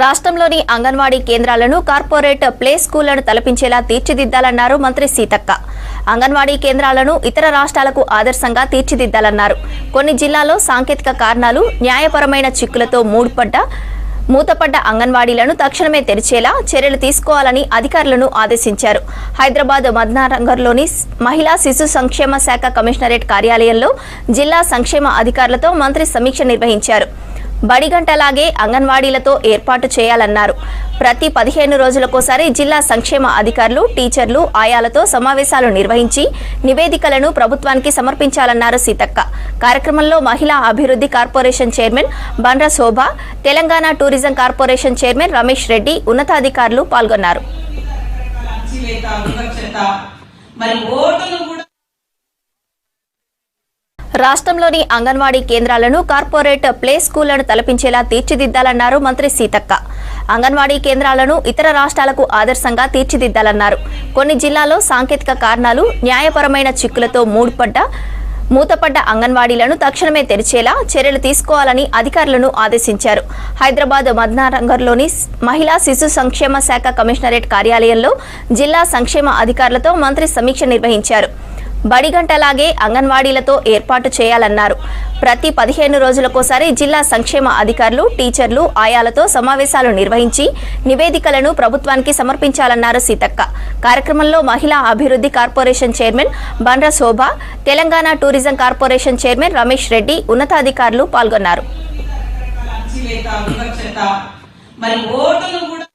రాష్ట్రంలోని అంగన్వాడీ కేంద్రాలను corporate play స్కూళ్ళను తలపించేలా తీర్చిదిద్దాలన్నారు మంత్రి సీతక్క. అంగన్వాడీ కేంద్రాలను ఇతర రాష్ట్రాలకు ఆదర్శంగా తీర్చిదిద్దాలన్నారు. కొన్ని జిల్లాల్లో సాంకేతిక కారణాలు న్యాయపరమైన చిక్కులతో మూడుపడ్డ మూతపడ్డ అంగన్వాడీలను తక్షణమే తెరిచేలా చర్యలు తీసుకోవాలని అధికారులను ఆదేశించారు. హైదరాబాద్ మద్నారంగర్లోని మహిళా శిశు సంక్షేమ శాఖ కమిషనరేట్ కార్యాలయంలో జిల్లా సంక్షేమ అధికారులతో మంత్రి సమీక్ష నిర్వహించారు. బడిగంటలాగే అంగన్వాడీలతో ఏర్పాటు చేయాలన్నారు. ప్రతి పదిహేను రోజులకోసారి జిల్లా సంక్షేమ అధికారులు టీచర్లు ఆయాలతో సమావేశాలు నిర్వహించి నివేదికలను ప్రభుత్వానికి సమర్పించాలన్నారు సీతక్క. కార్యక్రమంలో మహిళా అభివృద్ధి corporation chairman Bandra Shobha Telangana tourism corporation chairman Ramesh Reddy ఉన్నతాధికారులు పాల్గొన్నారు. మరి ఓటును రాష్ట్రంలోని అంగన్వాడీ కేంద్రాలను కార్పొరేట్ ప్లే స్కూళ్ళను తలపించేలా తీర్చిదిద్దాలన్నారు మంత్రి సీతక్క. అంగన్వాడీ కేంద్రాలను ఇతర రాష్ట్రాలకు ఆదర్శంగా తీర్చిదిద్దాలన్నారు. కొన్ని జిల్లాల్లో సాంకేతిక కారణాలు న్యాయపరమైన చిక్కులతో మూడుపడ్డ మూతపడ్డ అంగన్వాడీలను తక్షణమే తెరిచేలా చర్యలు తీసుకోవాలని అధికారులను ఆదేశించారు. హైదరాబాద్ మద్నారంగర్లోని మహిళా శిశు సంక్షేమ శాఖ కమిషనరేట్ కార్యాలయంలో జిల్లా సంక్షేమ అధికారులతో మంత్రి సమీక్ష నిర్వహించారు. బడిగంటలాగే అంగన్వాడీలతో ఏర్పాటు చేయాలన్నారు. ప్రతి పదిహేను రోజులకోసారి జిల్లా సంక్షేమ అధికారులు టీచర్లు ఆయాలతో సమావేశాలు నిర్వహించి నివేదికలను ప్రభుత్వానికి సమర్పించాలన్నారు సీతక్క. కార్యక్రమంలో మహిళా అభివృద్ధి corporation chairman Bandra Shobha Telangana tourism corporation chairman Ramesh Reddy ఉన్నతాధికారులు పాల్గొన్నారు. మరి ఓటును కూడా